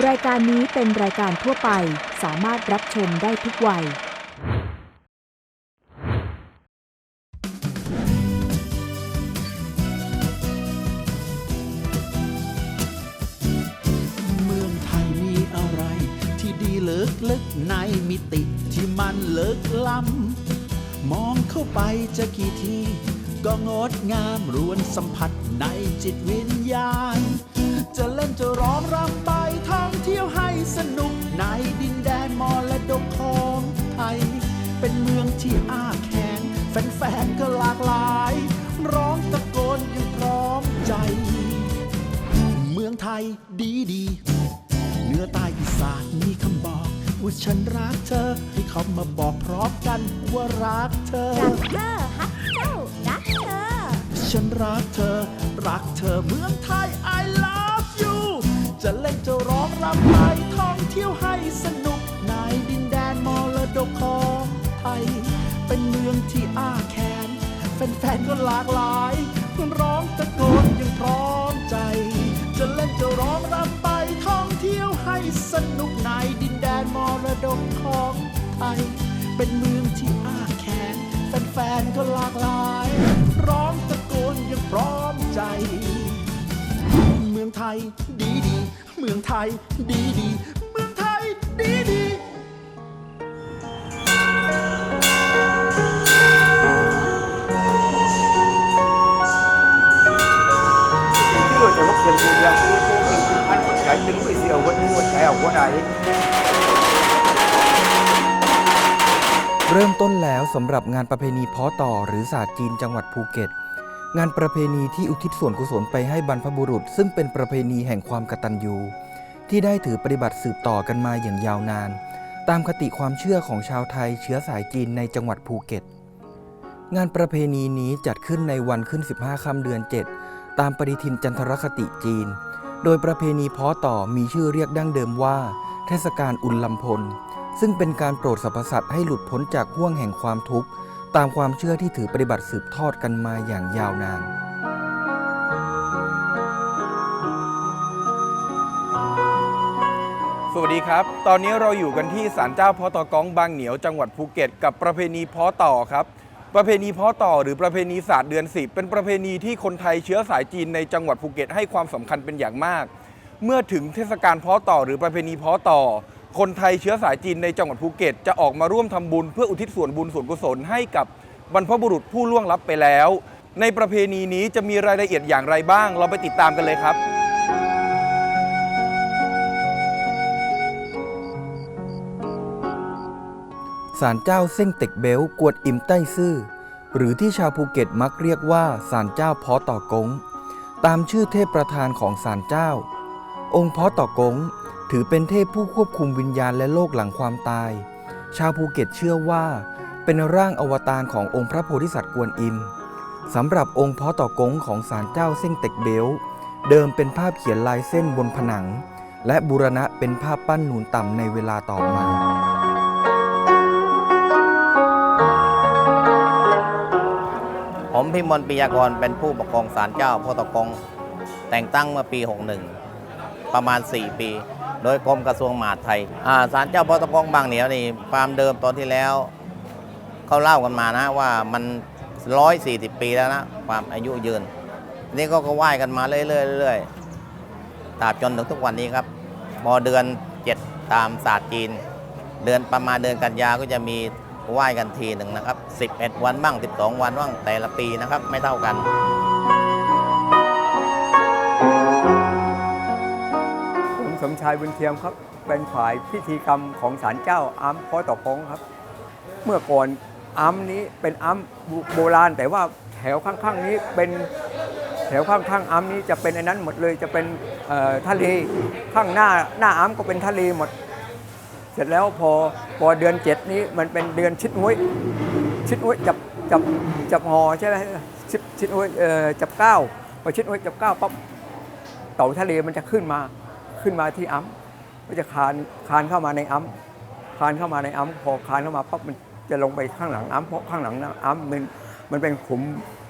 รายการนี้เป็นรายการทั่วไปสามารถรับชมได้ทุกวัย เมืองไทยมีอะไรที่ดีเลิกลึกในมิติที่มันเลิกล้ำมองเข้าไปจะกี่ที ก็งดงามรวนสัมผัสในจิตวิญญาณ จะเล่นจะร้องรำไปท่องเที่ยวให้สนุกในดินแดนมรดกของไทย เป็นเมืองที่อ้าแขนแฟนๆก็หลากหลาย ร้องตะโกนอยังพร้อมใจ เมืองไทยดีดีเหนือใต้อีสานมีคำบอกว่าฉันรักเธอ ให้เขามาบอกพร้อมกันว่ารักเธอ รักเธอฮักเจ้ารักเธอ ฉันรักเธอ รักเธอเมืองไทย I love you จะเล่นจะร้องรำไปท่องเที่ยวให้สนุก ในดินแดนมรดกของไทย เป็นเมืองที่อ้าแขนแฟนๆก็หลากหลายร้องตะโกนยังพร้อมใจ จะเล่นจะร้องรำไปท่องเที่ยวให้สนุกในดินแดนมรดกของไทย เป็นเมืองที่อ้าแขนแฟนๆก็หลากหลาย พร้อมใจ เมืองไทยดีดีเมืองไทยดีดีเมืองไทยดีดี chưa cho lúc dân thu ra anh có cái tính với siêu vẫn có cái ở quân này เริ่มต้นแล้วสำหรับงานประเพณีพาะต่อหรือศาสตร์จีนจังหวัดภูเก็ต งานประเพณีที่อุทิศส่วนกุศลไปให้บรรพบุรุษ ซึ่งเป็นประเพณีแห่งความกตัญญูที่ได้ถือปฏิบัติสืบต่อกันมาอย่างยาวนาน ตามคติความเชื่อของชาวไทยเชื้อสายจีนในจังหวัดภูเก็ต งานประเพณีนี้จัดขึ้นในวันขึ้น 15 ค่ำเดือน 7 ตามปฏิทินจันทรคติจีน โดยประเพณีเพาะต่อมีชื่อเรียกดั้งเดิมว่า เทศกาลอุลลำพล ซึ่งเป็นการโปรดสรรพสัตว์ให้หลุดพ้นจากห่วงแห่งความทุกข์ ตามความเชื่อที่ถือปฏิบัติสืบทอดกันมาอย่างยาวนาน สวัสดีครับ ตอนนี้เราอยู่กันที่ศาลเจ้าพ่อตอกองบางเหนียวจังหวัดภูเก็ต กับประเพณีพาะต่อครับ ประเพณีพาะต่อหรือประเพณีศาสตร์เดือนสิบเป็นประเพณีที่คนไทยเชื้อสายจีนในจังหวัดภูเก็ตให้ความสำคัญเป็นอย่างมาก เมื่อถึงเทศกาลพาะต่อหรือประเพณีพาะต่อ คนไทยเชื้อสายจีนในจังหวัดภูเก็ต จะออกมาร่วมทำบุญเพื่ออุทิศส่วนบุญส่วนกุศลให้กับบรรพบุรุษผู้ล่วงลับไปแล้ว ในประเพณีนี้จะมีรายละเอียดอย่างไรบ้าง เราไปติดตามกันเลยครับศาลเจ้าเส้งเต็กเบลกวดอิมใต้ซื่อ หรือที่ชาวภูเก็ตมักเรียกว่าศาลเจ้าพาะต่อกง ตามชื่อเทพประธานของศาลเจ้า องค์พาะต่อกงถือเป็นเทพผู้ควบคุมวิญญาณและโลกหลังความตาย ชาวภูเก็ตเชื่อว่า เป็นร่างอวตารขององค์พระโพธิสัตว์กวนอิมสำหรับองค์พาะต่อกงของศาลเจ้าเส้งเต็กเบล เดิมเป็นภาพเขียนลายเส้นบนผนัง และบูรณะเป็นภาพปั้นหนูนต่ำในเวลาต่อมาผมพิมลปิยากรเป็นผู้ปกครองศาลเจ้าพ่อตะกงแต่งตั้งเมื่อปี 61 ประมาณ 4 ปี โดยกรมกระทรวงมหาดไทยอ่าศาลเจ้าพ่อตะกงบางเหนียวนี่ความเดิมตอนที่แล้วเขาเล่ากันมานะว่ามัน 140 ปีแล้วนะความอายุยืน นี่ก็ก็ไหว้กันมาเรื่อยๆเรื่อยๆตราบจนถึงทุกวันนี้ครับพอเดือน 7 ตามศาสตร์จีน เดือนประมาณเดือนกันยาก็จะมีไหว้กันทีหนึ่งนะครับ 11 วันบ้าง 12 วันบ้างแต่ละปีนะครับ ไม่เท่ากัน สมชายบุญเทียมครับเป็นฝ่ายพิธีกรรมของศาลเจ้าอัมพ่อต่อกงครับ เมื่อก่อนอัมนี้เป็นอัมโบราณ แต่ว่าแถวข้างๆนี้เป็นแถวข้างๆอัมนี้จะเป็นอันนั้นหมดเลยจะเป็นทะเลข้างหน้าหน้าอัมก็เป็นทะเลหมด เสร็จแล้วพอพอเดือนเจ็ดนี้มันเป็นเดือนชิดนุ้ยชิดนุ้ยจับจับจับหอใช่ไหมชิดชิดนุ้ยจับเก้าพอชิดนุ้ยจับเก้าปั๊บเต่าทะเลมันจะขึ้นมา ขึ้นมาที่อัมมันจะคานคานเข้ามาในอัมคานเข้ามาในอัมพอคานเข้ามาปั๊บมันจะลงไปข้างหลังอัมเพราะข้างหลังอัมมันมันเป็นขุม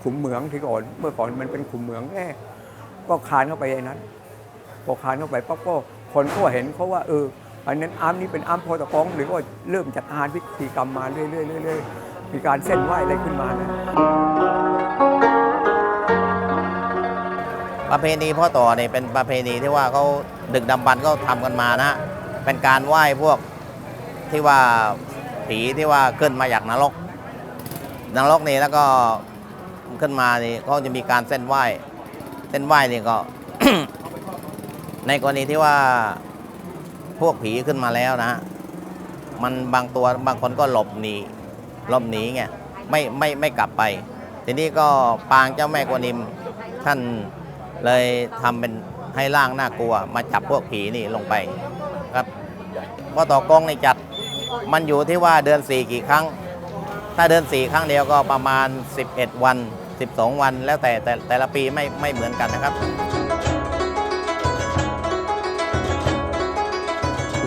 ขุมเหมืองที่ก่อน เมื่อก่อนมันเป็นขุมเหมืองแน่ก็คานเข้าไปในนั้นพอคานเข้าไปปั๊บก็คนก็เห็นเขาว่าเอออันนั้นอาร์มนี้เป็นอาร์มโพตะกองหรือว่าเริ่มจัดงานพิธีกรรมมาเรื่อยๆเรื่อยๆมีการเส้นไหว้อะไรขึ้นมานะ ประเพณีพ่อต่อเนี่ยเป็นประเพณีที่ว่าเขาดึกดำบรรพ์ก็ทำกันมานะเป็นการไหว้พวกที่ว่าผีที่ว่าขึ้นมาจากนรกนรกนี่แล้วก็ขึ้นมานี่เขาจะมีการเส้นไหว้เส้นไหว้นี่ก็ ในกรณีที่ว่าพวกผีขึ้นมาแล้วนะ มันบางตัวบางคนก็หลบหนีหลบหนีไงไม่ไม่ไม่กลับไป ทีนี้ก็ปางเจ้าแม่กวนิมท่าน เลยทำเป็นให้ร่างน่ากลัว มาจับพวกผีนี่ลงไปครับพอต่อกองในจัดมันอยู่ที่ว่าเดือนสี่กี่ครั้ง ถ้าเดือนสี่ครั้งเดียวก็ประมาณ 11 วัน 12 วัน แล้วแต่แต่แต่ละปีไม่ไม่เหมือนกันนะครับ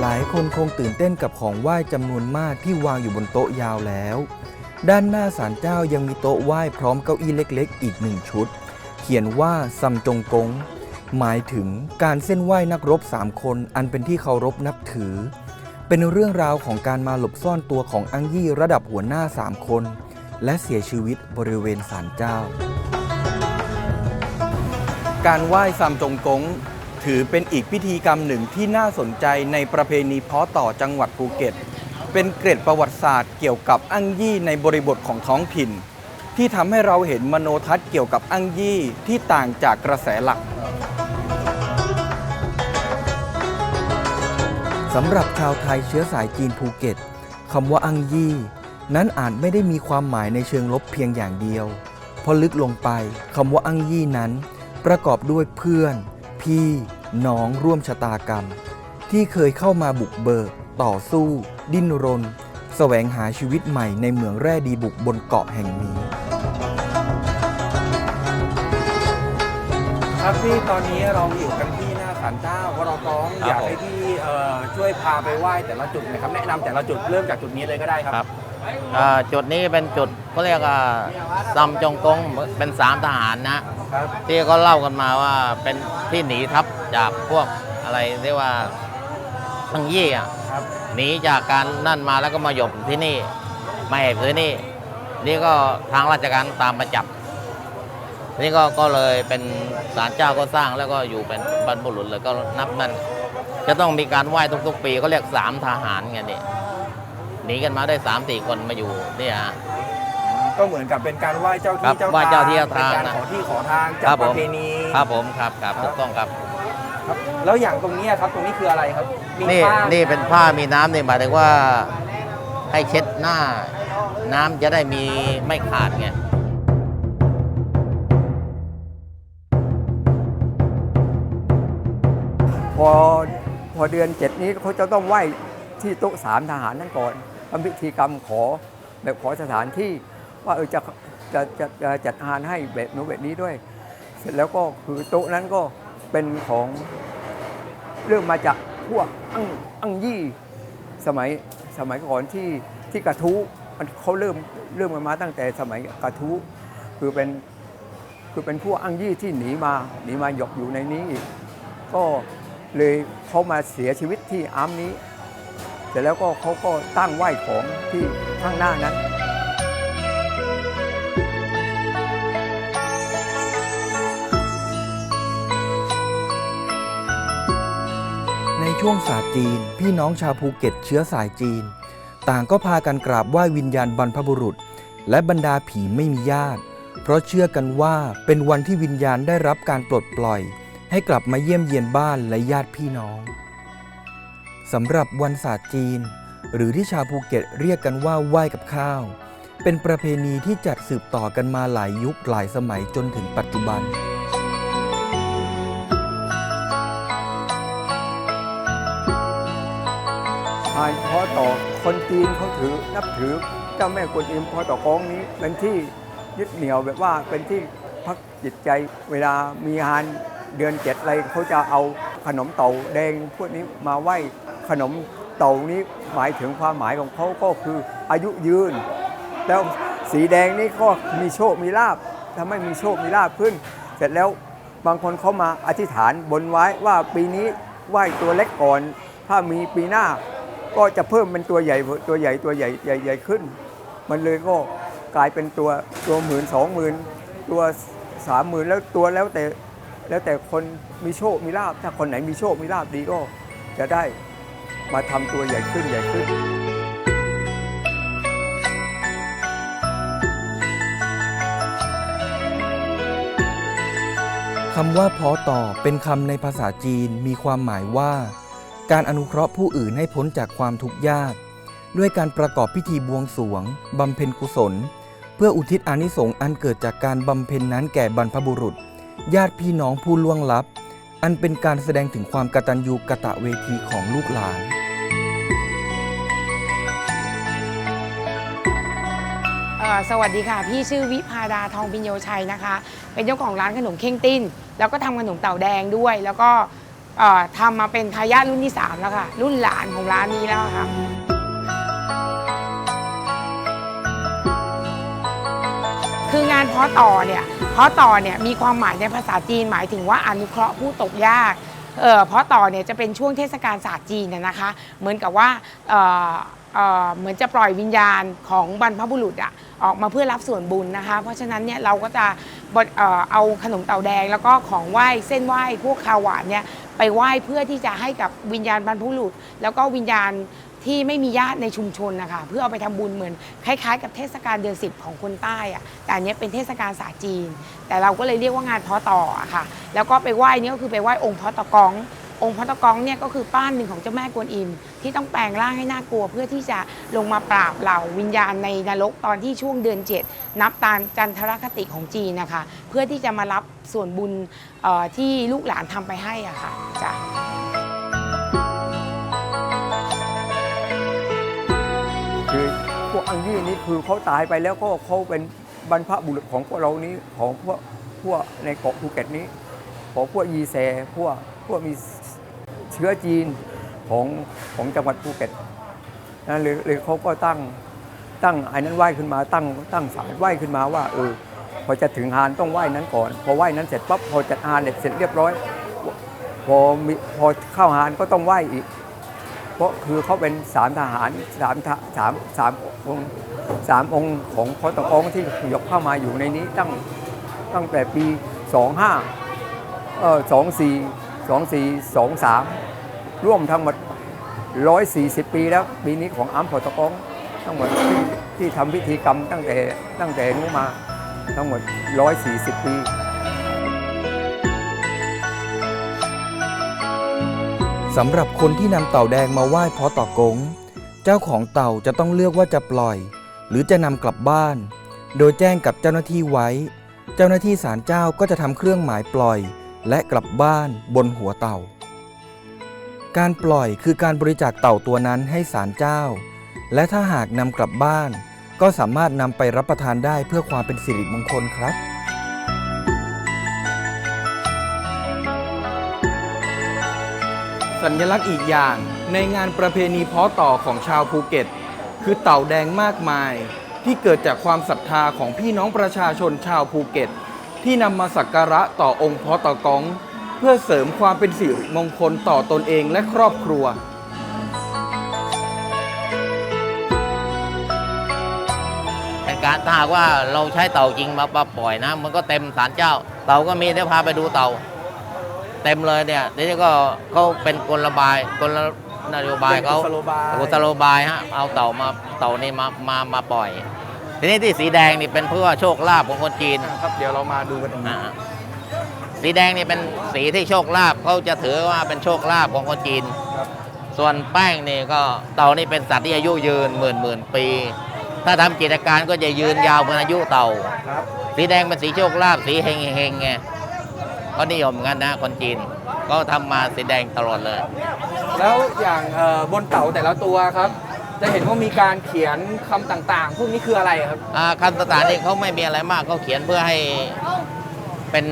หลายคนคงตื่นเต้นกับของไหว้จำนวนมากที่วางอยู่บนโต๊ะยาวแล้ว ด้านหน้าศาลเจ้ายังมีโต๊ะไหว้พร้อมเก้าอี้เล็กๆ อีกหนึ่งชุด ขียนว่าซัมจงกง หมายถึงการเส้นไหว้นักรบสามคนอันเป็นที่เคารพนับถือ เป็นเรื่องราวของการมาหลบซ่อนตัวของอังยี่ระดับหัวหน้าสามคน และเสียชีวิตบริเวณศาลเจ้า การไหว้ซัมจงกง ถือเป็นอีกพิธีกรรมหนึ่งที่น่าสนใจในประเพณีเพาะต่อจังหวัดภูเก็ต เป็นเกร็ดประวัติศาสตร์เกี่ยวกับอังยี่ในบริบทของท้องถิ่น ที่ทำให้เราเห็นมโนทัศน์เกี่ยวกับอั้งยี่ที่ต่างจากกระแสหลักสำหรับชาวไทยเชื้อสายจีนภูเก็ตคำว่าอังยี่ นั้นอาจไม่ได้มีความหมายในเชิงลบเพียงอย่างเดียวเพราะลึกลงไปคำว่าอังยี่นั้น ประกอบด้วยเพื่อน พี่น้องร่วมชะตากรรม ที่เคยเข้ามาบุกเบิก ต่อสู้ ดิ้นรน แสวงหาชีวิตใหม่ในเหมืองแร่ดีบุกบนเกาะแห่งนี้ ครับพี่ตอนนี้เราอยู่กันที่หน้าศาลเจ้าพระกองครับอยากผมให้พี่เอ่อช่วยพาไปไหว้แต่ละจุดหนะครับแนะนำแต่ละจุดเริ่มจากจุดนี้เลยก็ได้ครับครับอ่าจุดนี้เป็นจุดเขาเรียกว่าซัมจงกงเป็นสามทหารนะ ครับที่เขาเล่ากันมาว่าเป็นที่หนีทัพจากพวกอะไรเรียกว่าทังยี่อะครับหนีจากการนั่นมาแล้วก็มาหยบที่นี่มาแอบที่นี่ นี่ก็ทางราชการตามมาจับ นี่ก็ก็เลยเป็นศาลเจ้าก็สร้างแล้วก็อยู่เป็นบรรพบุรุษเลยก็นับนั่นจะต้องมีการไหว้ทุกๆ ปีเขาเรียกสามทหารไงนี่หนีกันมาได้สามสี่คนมาอยู่เนี่ยฮะ ก็เหมือนกับเป็นการไหว้เจ้าครัที่บเจ้าไหว้เจ้าที่เจ้าเป็นทางการนะ ขอที่ขอทางคจารักบปผมระเพณีครับผมครับครับครับถูกต้องครับ ครับแล้วอย่างตรงนี้ครับตรงนี้คืออะไรครับมีนี่ผ้านี่เป็นผ้ามีน้ำนี่หมายถึงว่าให้เช็ดหน้า น้ำจะได้มีไม่ขาดไง อพอเดือนเจ็ดนี้เขาจะต้องไหว้ที่โต๊ะสามทหารนั่นก่อนทำพิธีกรรมขอแบบขอสถานที่ว่าเออจะจะจะจะจัดงานให้แบบโน้นแบบนี้ด้วย เสร็จแล้วก็คือโต๊ะนั้นก็เป็นของเริ่มมาจากพวกอังอังยี่สมัยสมัยก่อนที่ที่กระทู้มันเขาเริ่มเริ่มกันมาตั้งแต่สมัยกระทู้คือเป็นคือเป็นพวกอังยี่ที่หนีมาหนีมาหยกอยู่ในนี้อีกก็ เลยเขามาเสียชีวิตที่อาร์มนี้ เสร็จแล้วก็เขาก็ตั้งไหว้ของที่ข้างหน้านั้นในช่วงศาสตร์จีน พี่น้องชาวภูเก็ตเชื้อสายจีน ต่างก็พากันกราบไหว้วิญญาณบรรพบุรุษ และบรรดาผีไม่มีญาติ เพราะเชื่อกันว่าเป็นวันที่วิญญาณได้รับการปลดปล่อย ให้กลับมาเยี่ยมเยียนบ้านและญาติพี่น้องสำหรับวันศาสตร์จีน หรือที่ชาวภูเก็ตเรียกกันว่าไหว้กับข้าว เป็นประเพณีที่จัดสืบต่อกันมาหลายยุคหลายสมัยจนถึงปัจจุบันทานพอต่อคนจีนเขาถือนับถือเจ้าแม่กวนอิมพอต่อกองนี้เป็นที่ยึดเหนี่ยวแบบว่าเป็นที่พักจิตใจเวลามีงาน เดือนเจ็ดอะไรเขาจะเอาขนมเต่าแดงพวกนี้มาไหว้ขนมเต่านี้หมายถึงความหมายของเขาก็คืออายุยืน แล้วสีแดงนี่ก็มีโชคมีลาบทำให้มีโชคมีลาบขึ้น เสร็จแล้วบางคนเขามาอธิษฐานบนไว้ว่าปีนี้ไหว้ตัวเล็กก่อน ถ้ามีปีหน้าก็จะเพิ่มเป็นตัวใหญ่ตัวใหญ่ตัวใหญ่ใหญ่ใหญ่ขึ้น มันเลยก็กลายเป็นตัวตัวหมื่นสองหมื่นตัวสามหมื่นแล้วตัวแล้วแต่ แล้วแต่คนมีโชคมีลาบถ้าคนไหนมีโชคมีลาบดีก็จะได้มาทำตัวใหญ่ขึ้นใหญ่ขึ้น คำว่าพอต่อเป็นคำในภาษาจีนมีความหมายว่า การอนุเคราะห์ผู้อื่นให้พ้นจากความทุกข์ยาก ด้วยการประกอบพิธีบวงสรวงบำเพ็ญกุศล เพื่ออุทิศอานิสงส์อันเกิดจากการบำเพ็ญนั้นแก่บรรพบุรุษ ญาติพี่น้องผู้ล่วงลับ อันเป็นการแสดงถึงความกตัญญูกะตะเวทีของลูกหลาน เอ่อสวัสดีค่ะ พี่ชื่อวิพาดาทองพิญโยชัยนะคะ เป็นเจ้าของร้านขนมเข่งติ้น แล้วก็ทำขนมเต่าแดงด้วย แล้วก็เอ่อทำมาเป็นทายาทรุ่นที่ 3 แล้วค่ะ รุ่นหลานของร้านนี้แล้วค่ะานเพาะต่อเนี่ยเพาะต่อเนี่ยมีความหมายในภาษาจีนหมายถึงว่าอนุเคราะห์ผู้ตกยากเออพาะต่อเนี่ยจะเป็นช่วงเทศกาลศาสตร์จีนนะนะคะ เหมือนกับว่าเออเออเหมือนจะปล่อยวิญญาณของบรรพบุรุษอะออกมาเพื่อรับส่วนบุญนะคะ เพราะฉะนั้นเนี่ยเราก็จะเออเอาขนมเต่าแดง แล้วก็ของไหว้เส้นไหว้พวกคาวหวานเนี่ยไปไหว้เพื่อที่จะให้กับวิญญาณบรรพบุรุษ แล้วก็วิญญาณ ที่ไม่มีญาติในชุมชนนะคะเพื่อเอาไปทำบุญเหมือนคล้ายๆ กับเทศกาลเดือนสิบของคนใต้อะแต่อันนี้เป็นเทศกาลศาสตร์จีน แต่เราก็เลยเรียกว่างานพาะต่ออะค่ะ แล้วก็ไปไหว้นี่ก็คือไปไหว้องค์พาะตะกององค์พาะตะกองเนี่ยก็คือป้านหนึ่งของเจ้าแม่กวนอิม ที่ต้องแปลงร่างให้น่ากลัว เพื่อที่จะลงมาปราบเหล่าวิญญาณในนรกตอนที่ช่วงเดือน 7 นับตามจันทรคติของจีนนะคะ เพื่อที่จะมารับส่วนบุญที่ลูกหลานทำไปให้อะค่ะจ้ะ อังยี่นี่คือเขาตายไปแล้วก็เขาเป็นบรรพบุรุษของพวกเรานี้ของพวกพวกในเกาะภูเก็ตนี้ ของพวกยีแซพวกพวกมีเชื้อจีนของของจังหวัดภูเก็ตนั่นเลยเลยเขาก็ตั้งตั้งไอ้นั้นไหว้ขึ้นมาตั้งตั้งศาลไหว้ขึ้นมาว่าเออพอจะถึงฮานต้องไหว้นั้นก่อน พอไหว้นั้นเสร็จปั๊บพอจัดฮานเสร็จเรียบร้อย พอพอเข้าฮานก็ต้องไหว้อีก เพราะคือเขาเป็นสามทหารสามสามสามองค์สามองค์ของพอตะองที่ยกเข้ามาอยู่ในนี้ตั้งตั้งแต่ปี25เอ่อ24 24 23ร่วมทั้งหมด140ปีแล้วปีนี้ของอัมพอตะองทั้งหมดที่ทำพิธีกรรมตั้งแต่ตั้งแต่นู้นมาทั้งหมด140ปี สำหรับคนที่นำเต่าแดงมาไหว้พาะต่อกง เจ้าของเต่าจะต้องเลือกว่าจะปล่อย หรือจะนำกลับบ้าน โดยแจ้งกับเจ้าหน้าที่ไว้ เจ้าหน้าที่ศาลเจ้าก็จะทำเครื่องหมายปล่อย และกลับบ้านบนหัวเต่า การปล่อยคือการบริจาคเต่าตัวนั้นให้ศาลเจ้า และถ้าหากนำกลับบ้าน ก็สามารถนำไปรับประทานได้เพื่อความเป็นสิริมงคลครับ สัญลักษณ์อีกอย่าง ในงานประเพณีเพาะต่อของชาวภูเก็ต คือเต่าแดงมากมาย ที่เกิดจากความศรัทธาของพี่น้องประชาชนชาวภูเก็ต ที่นำมาสักการะต่อองค์เพาะตะกอง เพื่อเสริมความเป็นสิริมงคลต่อตนเองและครอบครัวเป็นการถ้าหากว่าเราใช้เต่าจริงมามาปล่อยนะ มันก็เต็มศาลเจ้า เต่าก็มีเดี๋ยวพาไปดูเต่า เต็มเลยเนี่ยทีนี้ก็เขาเป็นกลบายกลนโยบายเขาเป็นกุศโลบาย กุศโลบายฮะเอาเต่ามาเต่านี่มามามาปล่อย ทีนี้ที่สีแดงนี่เป็นเพื่อโชคลาภของคนจีนครับ เดี๋ยวเรามาดูกันตรงนี้ อ่าสีแดงนี่เป็นสีที่โชคลาภเขาจะถือว่าเป็นโชคลาภของคนจีน ครับ ส่วนแป้งนี่ก็เต่านี่เป็นสัตว์ที่อายุยืนหมื่นหมื่นปี ถ้าทำกิจการก็จะยืนยาวเหมือนอายุเต่า ครับ สีแดงเป็นสีโชคลาภสีเฮงเฮงๆไง ก็นิยมกันนะคนจีน ก็ทำมาสีแดงตลอดเลย แล้วอย่างเอ่อบนเต่าแต่ละตัวครับ จะเห็นว่ามีการเขียนคำต่างๆ พวกนี้คืออะไรครับ อ่าคำสถานนี่เขาไม่มีอะไรมากเขาเขียนเพื่อให้เป็น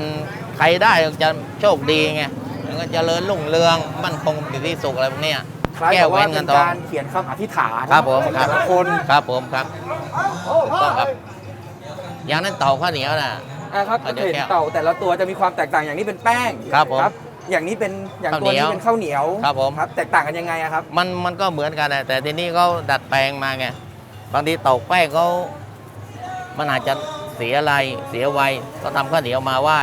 ใครได้จะโชคดีไงมันก็เจริญรุ่งเรืองมั่นคงสิทธิสุขอะไรพวกเนี้ยคล้ายแก้กับเว้ว่านเงิเป็นนทองการเขียนคำอธิษฐานครับผมของครัแต่บละคน ครับผมครับถูกต้องครับ อย่างนั้นเต่าข้าวเหนียวน่ะ นะครับอะจะเห็นเดี๋ยวแก้วเต่าแต่ละตัวจะมีความแตกต่างอย่างนี้เป็นแป้งครับผมอย่างนี้เป็นอย่างข้าวตัวเหนีนี้ยวเป็นข้าวเหนียวครับผมครับแตกต่างกันยังไงอะครับ มันมันก็เหมือนกันนะแต่ทีนี้เขาดัดแปลงมาไงบางทีเตาแป้งเขามันอาจจะเสียอะไรเสียไวก็ทำข้าวเหนียวมาไหว้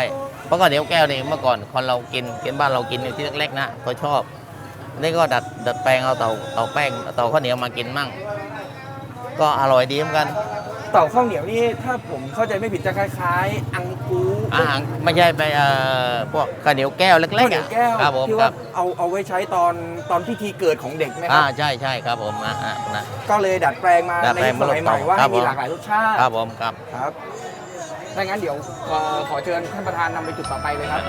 เพราะข้าวเหนียวแก้วนี่เมื่อก่อนคนเรากินกินบ้านเรากินที่เล็กๆนะเขาชอบนี่ก็ดัดดัดแปลงเอาเตาเตาแป้งเตาข้าวเหนียวมากินมั่ง ก็อร่อยดีเหมือนกัน เต่าข้าวเหนียวนี่ถ้าผมเข้าใจไม่ผิดจะคล้ายๆ อังกูอาหารไม่ใช่ไปเอ่อพวกข้าวเหนียวแก้วเล็กข้าวๆเหนียอะวแก้วครับผมที่ครัว่าบเอาเอาไว้ใช้ตอนตอนพิธีเกิดของเด็กไหมคอ่ารับ ใช่ใช่ครับผมอ่าอ่านะ ก็เลยดัดแปลงมาดัดในแปลงสมัยใหม่มาว่าครัให้บมีผม หลากหลายรสชาติครับผมครับ ครับถ้างั้นเดี๋ยวเอ่อขอเชิญท่านประธานนำไปจุดต่อไปเลยครับ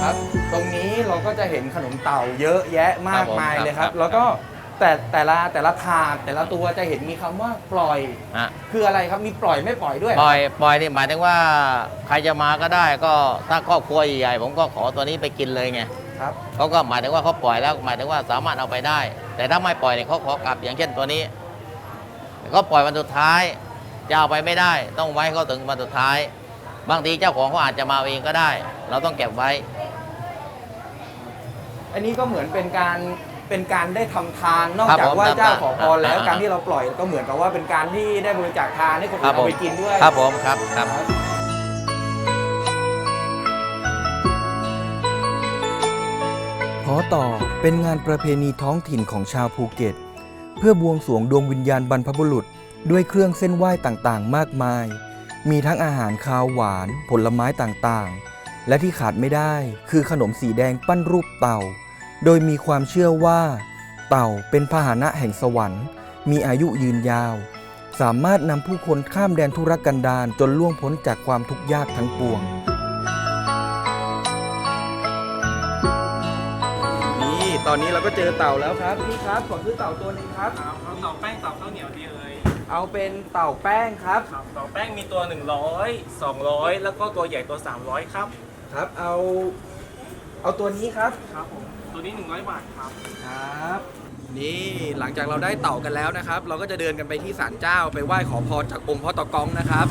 ครับตรงนี้ เราก็จะเห็นขนมเต่าเยอะแยะมากมายเลยครับครับผมแล้วก็แต่แต่ละแต่ละถาดแต่ละตัวจะเห็นมีคำว่าปล่อย อะคืออะไรครับมีปล่อยไม่ปล่อยด้วย ปล่อยปล่อยนี่หมายถึงว่าใครจะมาก็ได้ก็ถ้าครอบครัวใหญ่ๆผมก็ขอตัวนี้ไปกินเลยไงครับเขาก็หมายถึงว่าเขาปล่อยแล้วหมายถึงว่าสามารถเอาไปได้ แต่ถ้าไม่ปล่อยเนี่ยเขาขอกลับอย่างเช่นตัวนี้ก็ปล่อยวันสุดท้ายจะเอาไปไม่ได้ ต้องไว้ให้เขาถึงวันสุดท้าย บางทีเจ้าของเขาอาจจะมาเองก็ได้ เราต้องเก็บไว้ อันนี้ก็เหมือนเป็นการเป็นการได้ทำทานนอกครับจากผมไหว่าเจ้าทำทานขอพรแล้วอ่าการที่เราปล่อยก็เหมือนกับว่าเป็นการที่ได้บริจาคทานให้คนครัอื่บนเอาผมไปกินด้วยครับผมครับครับพอต่อเป็นงานประเพณีท้องถิ่นของชาวภูเก็ต เพื่อบวงสรวงดวงวิญญาณบรรพบุรุษ ด้วยเครื่องเส้นไหว้ต่างๆ มากมาย มีทั้งอาหารคาวหวาน ผลไม้ต่างๆ และที่ขาดไม่ได้คือขนมสีแดงปั้นรูปเต่า โดยมีความเชื่อว่า เต่าเป็นพาหนะแห่งสวรรค์ มีอายุยืนยาว สามารถนำผู้คนข้ามแดนธุรกันดารจนล่วงพ้นจากความทุกข์ยากทั้งปวง นี่ตอนนี้เราก็เจอเต่าแล้วครับพี่ครับขอซื้อเต่าตัวหนึงครับเอาเต่าแป้งเต่าข้าวเหนียวดีเอ่ยเอาเป็นเต่าแป้งครับ ครับเต่าแป้งมีตัว 100 200 แล้วก็ตัวใหญ่ตัว 300 ครับ ครับ เอา เอาตัวนี้ครับ ครับผม ตัวนี้ 100 บาทครับ ครับ นี่หลังจากเราได้เต่ากันแล้วนะครับ เราก็จะเดินกันไปที่ศาลเจ้าไปไหว้ขอพรจากองค์พ่อตอกองนะครับ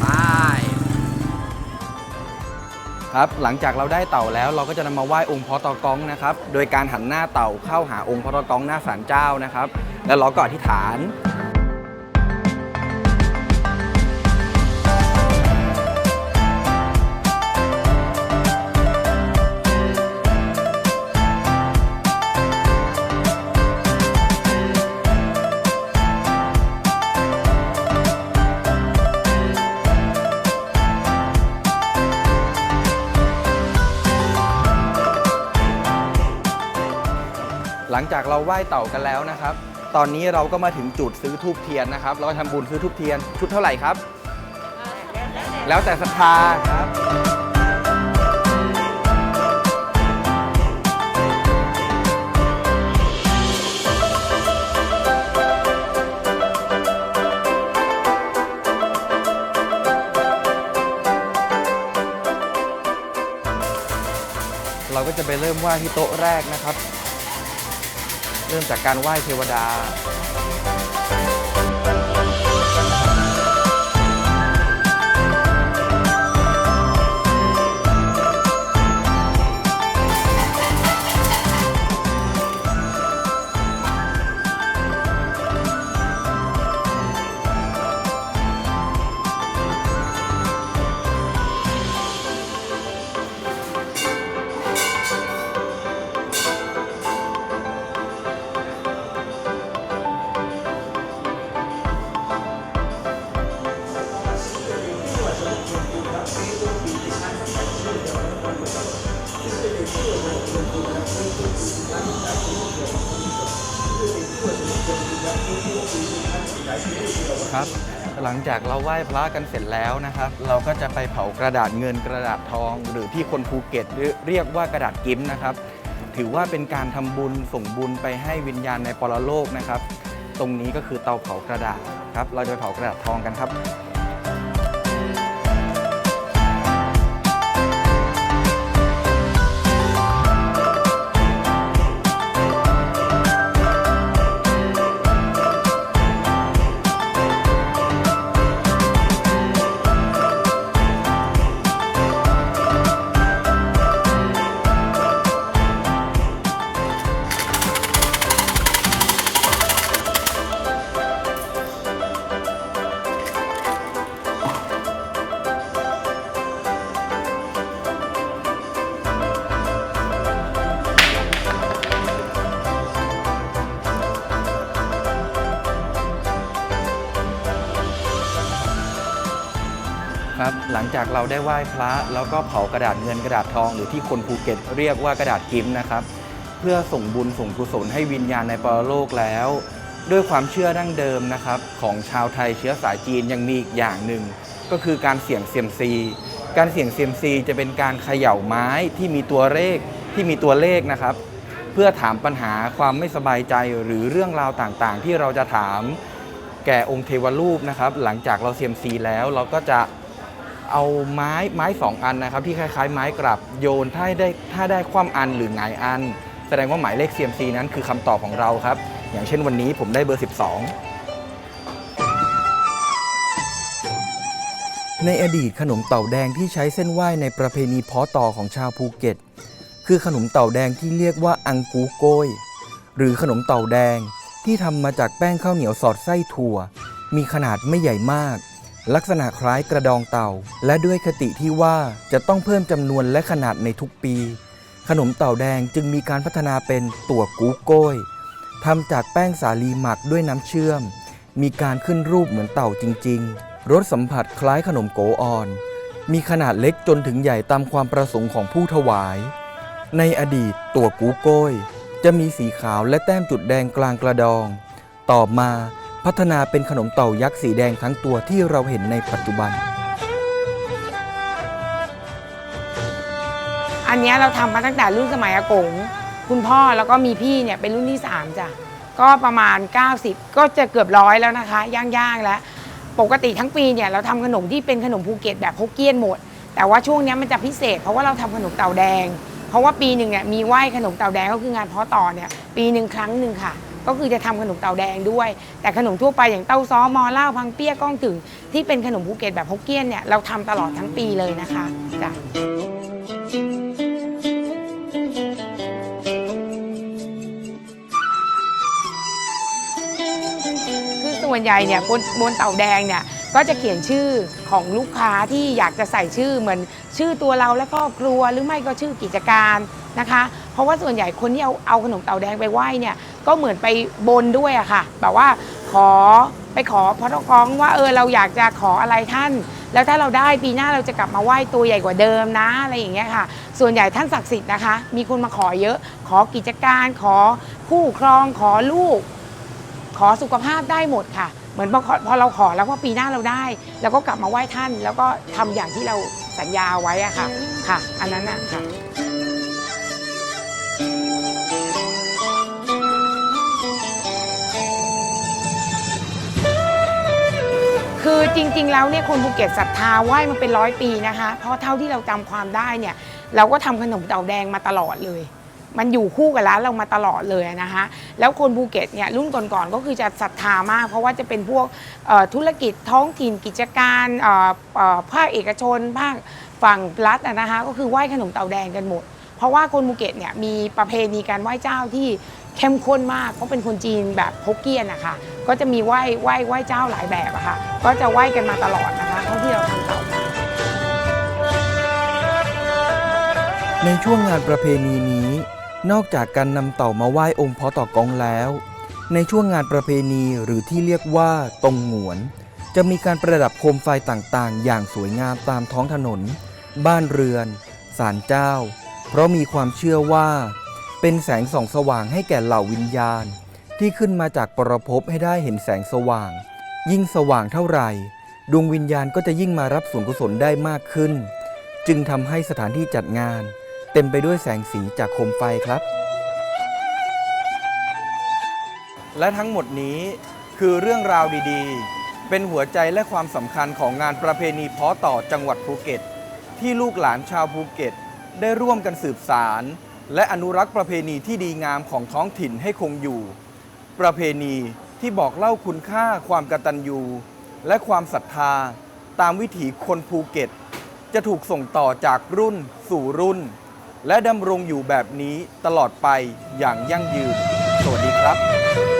ไปครับหลังจากเราได้เต่าแล้วเราก็จะนำมาไหว้องค์พ่อตอกองนะครับ โดยการหันหน้าเต่าเข้าหาองค์พ่อตอกองหน้าศาลเจ้านะครับ แล้วเราก็อธิษฐาน จากเราไหว้เต่ากันแล้วนะครับ ตอนนี้เราก็มาถึงจุดซื้อทูบเทียนนะครับ เราก็ทำบุญซื้อทูบเทียนชุดเท่าไหร่ครับ แล้วแต่ศรัทธาครับเราก็จะไปเริ่มไหว้ที่โต๊ะแรกนะครับ เริ่มจากการไหว้เทวดา ลังจากเราไหว้พระกันเสร็จแล้วนะครับ เราก็จะไปเผากระดาษเงินกระดาษทอง หรือที่คนภูเก็ตเรียกว่ากระดาษกิมนะครับ ถือว่าเป็นการทำบุญส่งบุญไปให้วิญญาณในปรโลกนะครับ ตรงนี้ก็คือเตาเผากระดาษครับ เราจะไปเผากระดาษทองกันครับ จากเราได้ไหว้พระ แล้วก็เผากระดาษเงินกระดาษทอง หรือที่คนภูเก็ตเรียกว่ากระดาษกิมพ์นะครับ เพื่อส่งบุญส่งกุศลให้วิญญาณในปรโลกแล้ว ด้วยความเชื่อดั้งเดิมนะครับ ของชาวไทยเชื้อสายจีนยังมีอีกอย่างหนึ่ง ก็คือการเสี่ยงเซียมซี การเสี่ยงเซียมซีจะเป็นการเขย่าไม้ที่มีตัวเลขที่มีตัวเลขนะครับ เพื่อถามปัญหาความไม่สบายใจหรือเรื่องราวต่างๆ ที่เราจะถามแก่องค์เทวรูปนะครับ หลังจากเราเซียมซีแล้วเราก็จะ เอาไม้ไม้สองอันนะครับที่คล้ายๆ ไม้กลับโยนถ้าได้ถ้าได้ความอันหรือหงายอัน แสดงว่าหมายเลขเซียมซีนั้นคือคำตอบของเราครับ อย่างเช่นวันนี้ผมได้เบอร์ 12ในอดีตขนมเต่าแดงที่ใช้เส้นไหว้ในประเพณีเพาะต่อของชาวภูเก็ต คือขนมเต่าแดงที่เรียกว่าอังกูโกยหรือขนมเต่าแดงที่ทำมาจากแป้งข้าวเหนียวสอดไส้ถั่ว มีขนาดไม่ใหญ่มาก ลักษณะคล้ายกระดองเต่า และด้วยคติที่ว่าจะต้องเพิ่มจำนวนและขนาดในทุกปี ขนมเต่าแดงจึงมีการพัฒนาเป็นตัวกูโก้ยทำจากแป้งสาลีหมักด้วยน้ำเชื่อม มีการขึ้นรูปเหมือนเต่าจริง ๆ รสสัมผัสคล้ายขนมโกอ่อน มีขนาดเล็กจนถึงใหญ่ตามความประสงค์ของผู้ถวาย ในอดีตตัวกูโก้ยจะมีสีขาวและแต้มจุดแดงกลางกระดอง ต่อมา พัฒนาเป็นขนมเต่ายักษ์สีแดงทั้งตัวที่เราเห็นในปัจจุบัน อันเนี้ยเราทำมาตั้งแต่รุ่นสมัยอากง คุณพ่อแล้วก็มีพี่เนี่ยเป็นรุ่นที่ 3จ้ะ ก็ประมาณ 90 ก็จะเกือบร้อยแล้วนะคะ ย่างๆแล้ว ปกติทั้งปีเนี่ยเราทำขนมที่เป็นขนมภูเก็ตแบบฮกเกี้ยนหมด แต่ว่าช่วงเนี้ยมันจะพิเศษ เพราะว่าเราทำขนมเต่าแดง เพราะว่าปีหนึ่งเนี่ยมีไหว้ขนมเต่าแดงก็คืองานเพาะต่อเนี่ยปีหนึ่งครั้งหนึ่งค่ะ ก็คือจะทำขนมเต่าแดงด้วย แต่ขนมทั่วไปอย่างเต้าซ้อมอเล้าพังเปี้ยก้องถึง ที่เป็นขนมภูเก็ตแบบฮกเกี้ยนเนี่ยเราทำตลอดทั้งปีเลยนะคะจ้ะคือส่วนใหญ่เนี่ยบนบนเต่าแดงเนี่ยก็จะเขียนชื่อของลูกค้าที่อยากจะใส่ชื่อเหมือนชื่อตัวเราและครอบครัวหรือไม่ก็ชื่อกิจการ นะคะ เพราะว่าส่วนใหญ่คนที่เอาเอาขนมเต่าแดงไปไหว้เนี่ยก็เหมือนไปบนด้วยอะค่ะแบบว่าขอไปขอพระกองว่าเออเราอยากจะขออะไรท่าน แล้วถ้าเราได้ปีหน้าเราจะกลับมาไหว้ตัวใหญ่กว่าเดิมนะอะไรอย่างเงี้ยค่ะ ส่วนใหญ่ท่านศักดิ์สิทธิ์นะคะ มีคนมาขอเยอะ ขอกิจการขอคู่ครองขอลูก ขอสุขภาพได้หมดค่ะ เหมือนพอขอพอเราขอแล้วว่าปีหน้าเราได้ แล้วก็กลับมาไหว้ท่าน แล้วก็ทำอย่างที่เราสัญญาไว้อะค่ะค่ะ อันนั้นน่ะค่ะ คือจริง ๆ แล้วเนี่ยคนภูเก็ตศรัทธาไหว้มาเป็นร้อยปีนะคะ เพราะเท่าที่เราจำความได้เนี่ยเราก็ทำขนมเต่าแดงมาตลอดเลย มันอยู่คู่กับร้านเรามาตลอดเลยนะคะแล้วคนภูเก็ตเนี่ยรุ่นก่อนๆก็คือจะศรัทธามาก เพราะว่าจะเป็นพวกเอ่อธุรกิจท้องถิ่นกิจการเอ่อเอ่อภาคเอกชนภาคฝั่งรัฐอะนะคะก็คือไหว้ขนมเต่าแดงกันหมด เพราะว่าคนภูเก็ตเนี่ยมีประเพณีการไหว้เจ้าที่เข้มข้นมากเพราะเป็นคนจีนแบบฮกเกี้ยนนะคะ ก็จะมีไหว้ไหว้ไหว้เจ้าหลายแบบอะค่ะ ก็จะไหว้กันมาตลอดนะคะเท่าที่เราทำเต่ามาในช่วงงานประเพณีนี้ นอกจากการนำเต่ามาไหว้องค์พาะต่อกองแล้ว ในช่วงงานประเพณีหรือที่เรียกว่าตรงหงวน จะมีการประดับโคมไฟต่างๆ อย่างสวยงามตามท้องถนน บ้านเรือนศาลเจ้า เพราะมีความเชื่อว่า เป็นแสงส่องสว่างให้แก่เหล่าวิญญาณ ที่ขึ้นมาจากปรภพให้ได้เห็นแสงสว่าง ยิ่งสว่างเท่าไหร่ ดวงวิญญาณก็จะยิ่งมารับส่วนกุศลได้มากขึ้น จึงทำให้สถานที่จัดงาน เต็มไปด้วยแสงสีจากโคมไฟครับ และทั้งหมดนี้คือเรื่องราวดีๆ เป็นหัวใจและความสำคัญของงานประเพณีเพาะต่อจังหวัดภูเก็ต ที่ลูกหลานชาวภูเก็ต ได้ร่วมกันสืบสาร และอนุรักษ์ประเพณีที่ดีงามของท้องถิ่นให้คงอยู่ ประเพณีที่บอกเล่าคุณค่าความกตัญญูและความศรัทธาตามวิถีคนภูเก็ต จะถูกส่งต่อจากรุ่นสู่รุ่น และดำรงอยู่แบบนี้ตลอดไปอย่างยั่งยืน สวัสดีครับ